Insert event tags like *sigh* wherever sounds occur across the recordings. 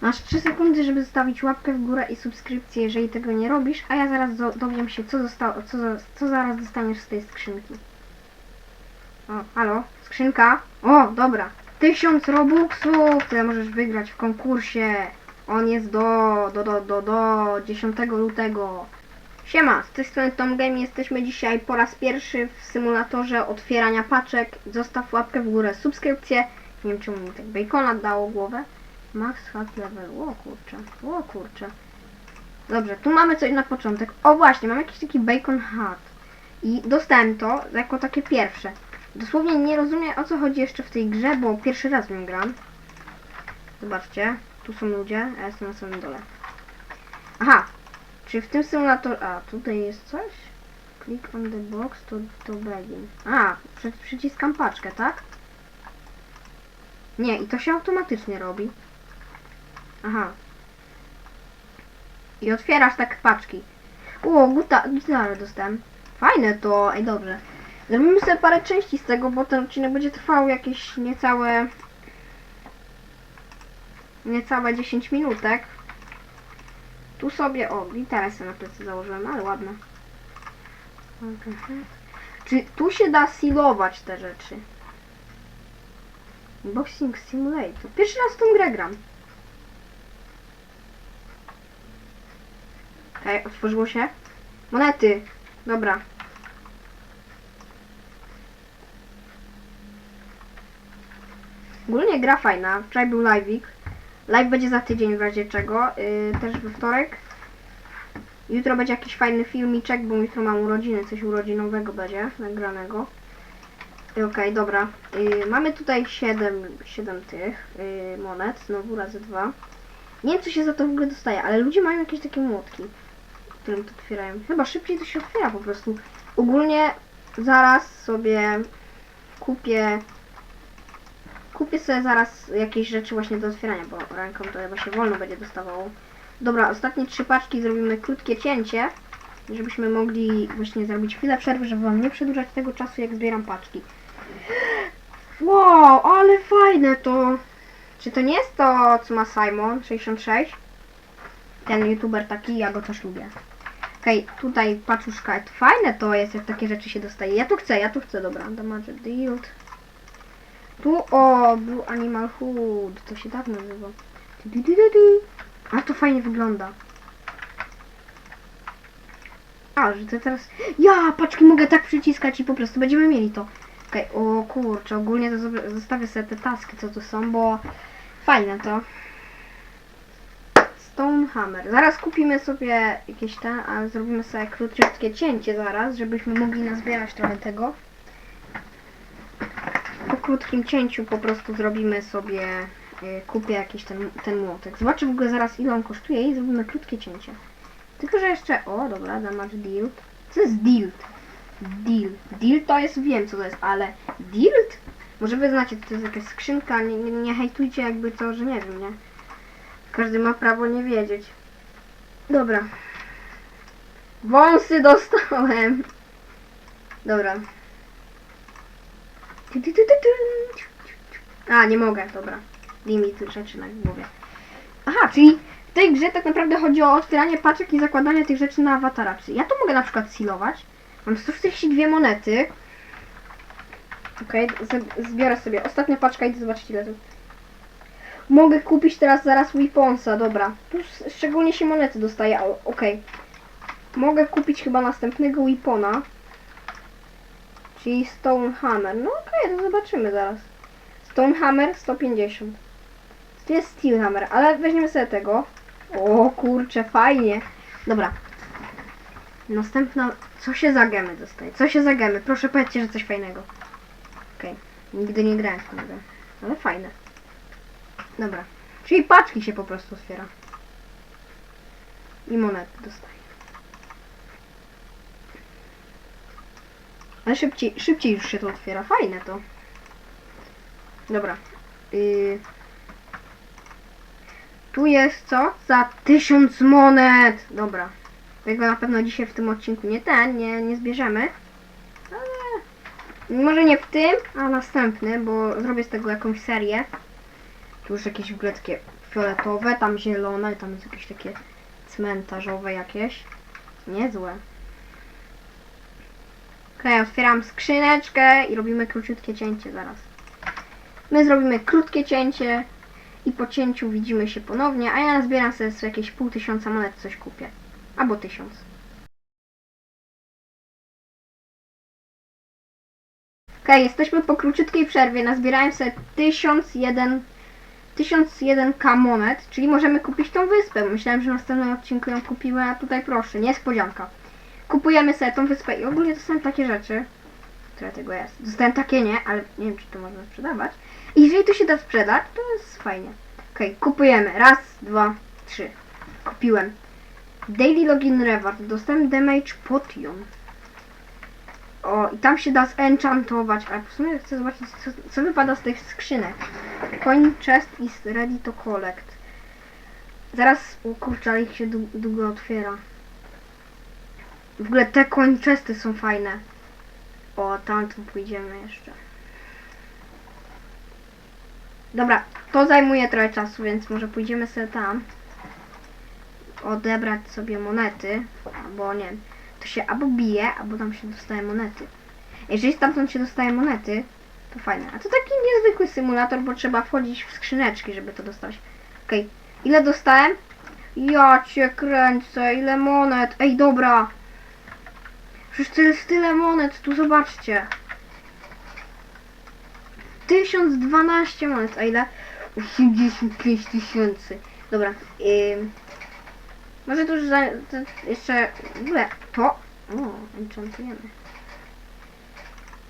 Masz 3 sekundy, żeby zostawić łapkę w górę i subskrypcję, jeżeli tego nie robisz, a ja zaraz do, dowiem się, co, co, co zaraz dostaniesz z tej skrzynki. O, halo, skrzynka. O, dobra. Tysiąc robuxów, które możesz wygrać w konkursie. On jest do, do, do, do, do 10 lutego. Siema, z tej strony Tom Game. Jesteśmy dzisiaj po raz pierwszy w symulatorze otwierania paczek. Zostaw łapkę w górę, subskrypcję. Nie wiem czemu mi tak bacona dało głowę. Max hat level. O kurczę, o kurczę. Dobrze, tu mamy coś na początek. O właśnie, mam jakiś taki bacon hat. I dostałem to jako takie pierwsze. Dosłownie nie rozumiem o co chodzi jeszcze w tej grze, bo pierwszy raz w nią gram. Zobaczcie, tu są ludzie, a ja jestem na samym dole. Aha, czy w tym symulatorze... A, tutaj jest coś? Click on the box to, to begin. A, przy, przyciskam paczkę, tak? Nie, i to się automatycznie robi. Aha. I otwierasz tak paczki. O, guta, gitarę dostałem. Fajne to, ej dobrze. Zrobimy sobie parę części z tego, bo ten odcinek będzie trwał jakieś niecałe... Niecałe 10 minutek. Tu sobie, o, gitarę sobie na plecy założyłem, ale ładne. Mhm. Czy tu się da silować te rzeczy? Boxing Simulator. Pierwszy raz w tą grę gram. Okej, otworzyło się. Monety. Dobra. Ogólnie gra fajna. Wczoraj był live'ik. Live będzie za tydzień w razie czego. Yy, też we wtorek. Jutro będzie jakiś fajny filmiczek, bo jutro mam urodziny. Coś urodzinowego będzie nagranego. Yy, Okej, dobra. Yy, mamy tutaj 7, 7 tych yy, monet. Znowu razy dwa. Nie wiem, co się za to w ogóle dostaje, ale ludzie mają jakieś takie młotki, którym to otwierają. Chyba szybciej to się otwiera po prostu. Ogólnie zaraz sobie kupię kupię sobie zaraz jakieś rzeczy właśnie do otwierania, bo ręką to chyba się wolno będzie dostawało. Dobra, ostatnie trzy paczki zrobimy krótkie cięcie, żebyśmy mogli właśnie zrobić chwilę przerwy, żeby wam nie przedłużać tego czasu, jak zbieram paczki. Wow, ale fajne to! Czy to nie jest to, co ma Simon66? Ten youtuber taki, ja go też lubię. Okej, tutaj paczuszka, fajne to jest, jak takie rzeczy się dostaje. Ja tu chcę, ja tu chcę, dobra. Damage dealt. Tu, o, był Animal Hood, to się tak nazywa. A to fajnie wygląda. A, że to teraz... Ja, paczki mogę tak przyciskać i po prostu będziemy mieli to. Okej, o kurczę, ogólnie to zostawię sobie te taski, co tu są, bo fajne to. Stonehammer. Zaraz kupimy sobie jakieś te, ale zrobimy sobie krótkie cięcie zaraz, żebyśmy mogli nazbierać trochę tego. Po krótkim cięciu po prostu zrobimy sobie, y, kupię jakiś ten, ten młotek. Zobaczę w ogóle zaraz ile on kosztuje i zrobimy krótkie cięcie. Tylko, że jeszcze, o dobra, damage deal. Co jest deal? Deal. Deal to jest, wiem co to jest, ale Dilt? Może wy znacie, to jest jakaś skrzynka, nie, nie, nie hejtujcie jakby to, że nie wiem, nie? Każdy ma prawo nie wiedzieć. Dobra. Wąsy dostałem. Dobra. Tu, tu, tu, tu, tu. A, nie mogę, dobra. Limit rzeczy na głowie. Aha, czyli w tej grze tak naprawdę chodzi o otwieranie paczek i zakładanie tych rzeczy na awatara. Czyli ja to mogę na przykład sealować. Mam 142 monety. Okej, z- zbiorę sobie. Ostatnia paczka i zobaczyć ile to. Mogę kupić teraz zaraz Weaponsa, dobra. Tu szczególnie się monety dostaje, okej. Mogę kupić chyba następnego Weapona. Czyli Stonehammer. No okej, to zobaczymy zaraz. Stonehammer 150. Tu jest Steelhammer, ale weźmiemy sobie tego. O kurczę, fajnie. Dobra. Następna... Co się za gemy dostaje? Co się za gemy? Proszę powiedzcie, że coś fajnego. Okej. Nigdy nie grałem w tą grę. Ale fajne. Dobra. Czyli paczki się po prostu otwiera. I monety dostaje. Ale szybciej, szybciej już się to otwiera. Fajne to. Dobra. Yy. Tu jest co? Za tysiąc monet! Dobra. Tego na pewno dzisiaj w tym odcinku nie ten, nie, nie zbierzemy. Ale może nie w tym, a następny, bo zrobię z tego jakąś serię. Tu już jakieś w ogóle takie fioletowe, tam zielone, tam jest jakieś takie cmentarzowe jakieś. Niezłe. Okej, otwieram skrzyneczkę i robimy króciutkie cięcie zaraz. My zrobimy krótkie cięcie i po cięciu widzimy się ponownie, a ja zbieram sobie jakieś pół tysiąca monet, coś kupię. Albo tysiąc. Okej, jesteśmy po króciutkiej przerwie. Nazbierałem sobie 1001 1001k monet, czyli możemy kupić tą wyspę. Myślałem, że w następnym odcinku ją kupimy, a tutaj proszę, niespodzianka. Kupujemy sobie tą wyspę i ogólnie dostałem takie rzeczy, które tego jest. Dostałem takie nie, ale nie wiem, czy to można sprzedawać. I jeżeli to się da sprzedać, to jest fajnie. Okej, kupujemy. Raz, dwa, trzy. Kupiłem. Daily Login Reward. Dostałem Damage Potion. O, i tam się da zenchantować, ale w sumie chcę zobaczyć, co, co wypada z tych skrzynek. Coin chest is ready to collect. Zaraz, o kurczę, się dłu- długo otwiera. W ogóle te coin chesty są fajne. O, tam tu pójdziemy jeszcze. Dobra, to zajmuje trochę czasu, więc może pójdziemy sobie tam. Odebrać sobie monety, albo nie wiem, to się albo bije, albo tam się dostaje monety. Jeżeli stamtąd się dostaje monety, to fajne. A to taki niezwykły symulator, bo trzeba wchodzić w skrzyneczki, żeby to dostać. Okej, ile dostałem? Ja cię kręcę, ile monet. Ej, dobra. Przecież jest tyle monet, tu zobaczcie. 1012 monet, a ile? 85 tysięcy. Dobra, ym, może to już za, to jeszcze w to. O, enchantujemy.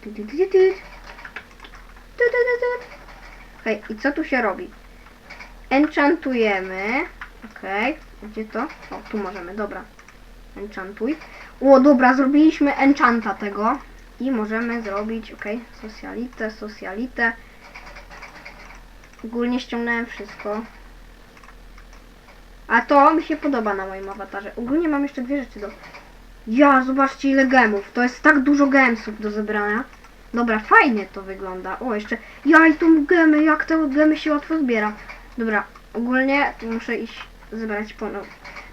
Tu, tu, tu, tu, tu. Tu, tu, tu, tu. Okej, i co tu się robi? Enchantujemy. Okej, gdzie to? O, tu możemy, dobra. Enchantuj. O, dobra, zrobiliśmy enchanta tego. I możemy zrobić, okej, socialite, socialite. Ogólnie ściągnąłem wszystko. A to mi się podoba na moim awatarze. Ogólnie mam jeszcze dwie rzeczy do... Ja, zobaczcie ile gemów. To jest tak dużo gemsów do zebrania. Dobra, fajnie to wygląda. O, jeszcze... Ja i tą gemy, jak te gemy się łatwo zbiera. Dobra, ogólnie tu muszę iść zebrać ponow...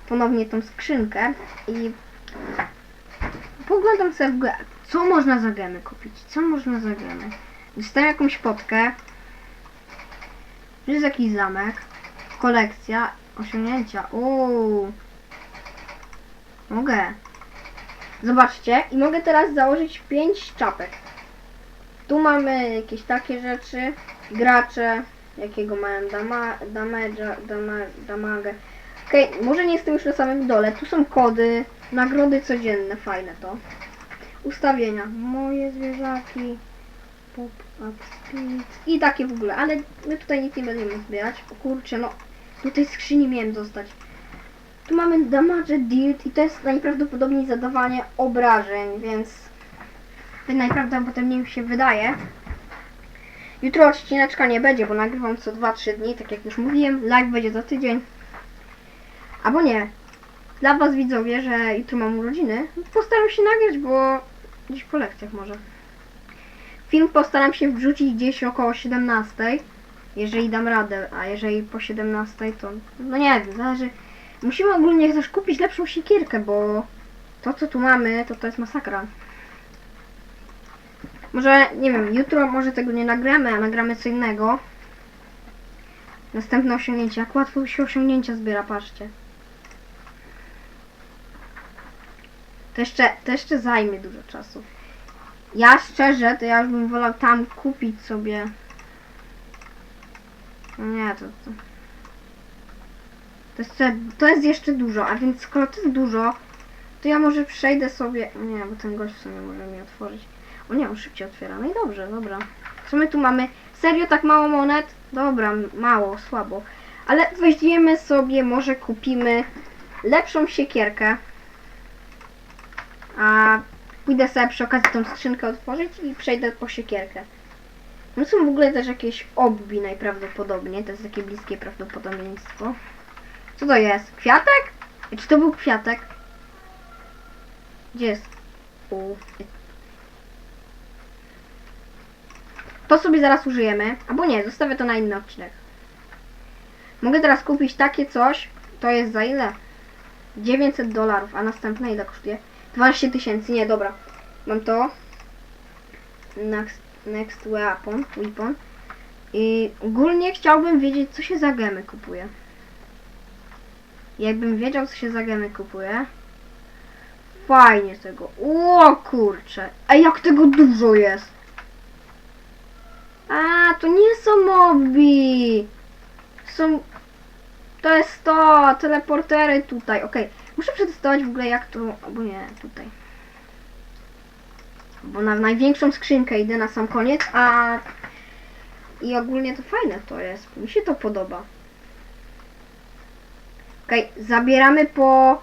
ponownie tą skrzynkę i... Poglądam sobie w ogóle, co można za gemy kupić. Co można za gemy? Dostałem jakąś potkę. Tu jest jakiś zamek. Kolekcja. Osiągnięcia. Uuu. Mogę. Zobaczcie. I mogę teraz założyć 5 czapek. Tu mamy jakieś takie rzeczy. Gracze. Jakiego mają dama, damage'a, dama, damagę. Okej, może nie jestem już na samym dole. Tu są kody. Nagrody codzienne. Fajne to. Ustawienia. Moje zwierzaki. Pop-up speed. I takie w ogóle. Ale my tutaj nic nie będziemy zbierać. O kurczę, no. Do tej skrzyni miałem dostać. Tu mamy damage dealt i to jest najprawdopodobniej zadawanie obrażeń, więc tak najprawdopodobniej mi się wydaje. Jutro odcineczka nie będzie, bo nagrywam co 2-3 dni, tak jak już mówiłem. Live będzie za tydzień. Albo nie. Dla was widzowie, że jutro mam urodziny, postaram się nagrać, bo gdzieś po lekcjach może. Film postaram się wrzucić gdzieś około 17 jeżeli dam radę, a jeżeli po 17 to no nie wiem, zależy. Musimy ogólnie też kupić lepszą siekierkę, bo to co tu mamy, to to jest masakra. Może, nie wiem, jutro może tego nie nagramy, a nagramy co innego. Następne osiągnięcie. Jak łatwo się osiągnięcia zbiera, patrzcie. To jeszcze, to jeszcze zajmie dużo czasu. Ja szczerze, to ja już bym wolał tam kupić sobie Nie, to, to... To to jest jeszcze dużo, a więc skoro to jest dużo, to ja może przejdę sobie... Nie, bo ten gość w sumie może mi otworzyć. O nie, on szybciej otwiera. No i dobrze, dobra. Co my tu mamy? Serio tak mało monet? Dobra, mało, słabo. Ale weźmiemy sobie, może kupimy lepszą siekierkę. A pójdę sobie przy okazji tą skrzynkę otworzyć i przejdę po siekierkę. No są w ogóle też jakieś obbi najprawdopodobniej, to jest takie bliskie prawdopodobieństwo. Co to jest? Kwiatek? Czy to był kwiatek? Gdzie jest? U. To sobie zaraz użyjemy. Albo nie, zostawię to na inny odcinek. Mogę teraz kupić takie coś, to jest za ile? 900 dolarów, a następne ile kosztuje? 12 tysięcy, nie, dobra. Mam to. Next, next weapon, weapon. I ogólnie chciałbym wiedzieć, co się za gemy kupuje. Jakbym wiedział, co się za gemy kupuje. Fajnie tego. O kurcze. A jak tego dużo jest. A, to nie są mobi. Są... To jest to, teleportery tutaj. Okej, muszę przetestować w ogóle jak to... Albo nie, tutaj. Bo na największą skrzynkę idę na sam koniec, a... I ogólnie to fajne to jest. Mi się to podoba. Okej, zabieramy po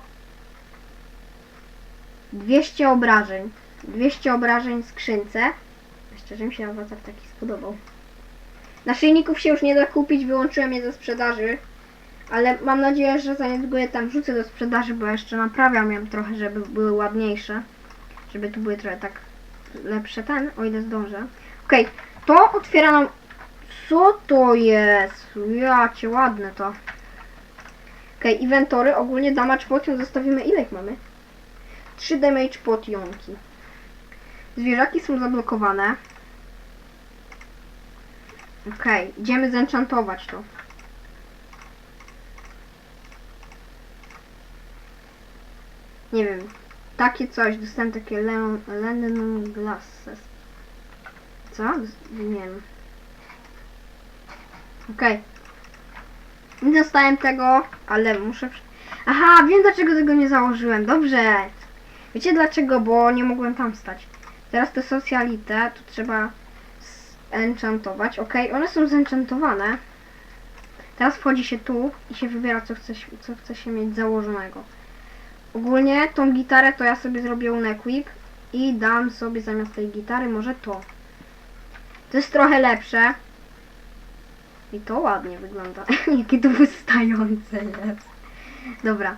200 obrażeń. 200 obrażeń skrzynce. Szczerze mi się awatar taki spodobał. Naszyjników się już nie da kupić, wyłączyłem je ze sprzedaży. Ale mam nadzieję, że za niedługo je tam wrzucę do sprzedaży, bo jeszcze naprawiam ją trochę, żeby były ładniejsze. Żeby tu były trochę tak lepsze ten, o ile zdążę. Okej, to otwiera nam... Co to jest? Jacie, ładne to. Okej, inwentory, ogólnie damage potion zostawimy, ile ich mamy? 3 damage potionki. Zwierzaki są zablokowane. Okej, idziemy zenchantować to. Nie wiem, takie coś, dostałem takie Lennon Glasses. Co? Nie wiem. Okej. Nie dostałem tego, ale muszę... Aha, wiem dlaczego tego nie założyłem. Dobrze. Wiecie dlaczego? Bo nie mogłem tam stać. Teraz te socjalite, tu trzeba enchantować. Ok, one są zenchantowane. Teraz wchodzi się tu i się wybiera co chce, co chce się mieć założonego. Ogólnie tą gitarę to ja sobie zrobię unequip i dam sobie zamiast tej gitary może to. To jest trochę lepsze. I to ładnie wygląda. *laughs* Jakie to wystające jest. Dobra.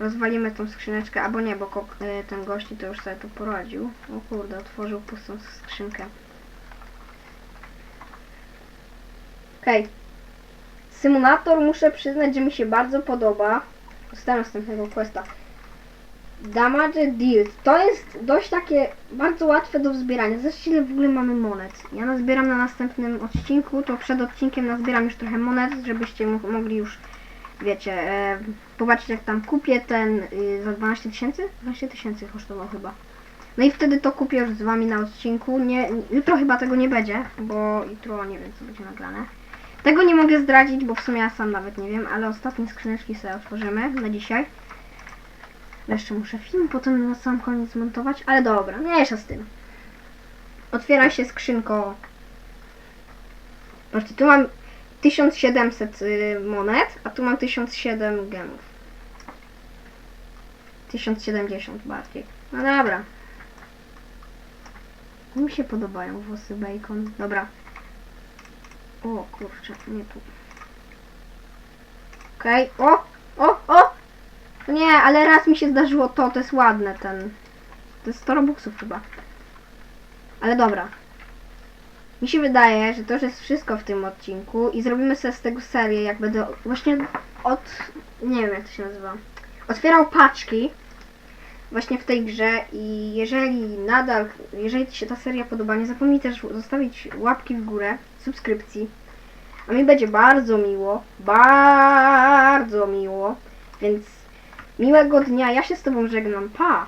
Rozwalimy tą skrzyneczkę, albo nie, bo y, ten gości to już sobie tu poradził. O kurde, otworzył pustą skrzynkę. Okej. Symulator muszę przyznać, że mi się bardzo podoba. Dostałem następnego questa. Damage Deal. To jest dość takie bardzo łatwe do wzbierania. Zobaczcie ile w ogóle mamy monet. Ja nazbieram na następnym odcinku, to przed odcinkiem nazbieram już trochę monet, żebyście mo- mogli już, wiecie, e, popatrzeć jak tam kupię ten y, za 12 tysięcy? 12 tysięcy kosztował chyba. No i wtedy to kupię już z wami na odcinku. Nie, jutro chyba tego nie będzie, bo jutro nie wiem co będzie nagrane. Tego nie mogę zdradzić, bo w sumie ja sam nawet nie wiem, ale ostatnie skrzyneczki sobie otworzymy na dzisiaj. Jeszcze muszę film potem na sam koniec zmontować, ale dobra, mniejsza z tym. Otwiera się skrzynko. Patrzcie, tu mam 1700 y, monet, a tu mam 1007 gemów. 1070 bardziej. No dobra. Mi się podobają włosy bacon. Dobra. O kurczę, nie tu. Okej, o, o, o! Nie, ale raz mi się zdarzyło to, to jest ładne ten. To jest 100 robuxów chyba. Ale dobra. Mi się wydaje, że to już jest wszystko w tym odcinku i zrobimy sobie z tego serię, jak będę właśnie od... nie wiem jak to się nazywa. Otwierał paczki właśnie w tej grze i jeżeli nadal, jeżeli Ci się ta seria podoba, nie zapomnij też zostawić łapki w górę, subskrypcji. A mi będzie bardzo miło, bardzo miło, więc miłego dnia. Ja się z Tobą żegnam. Pa!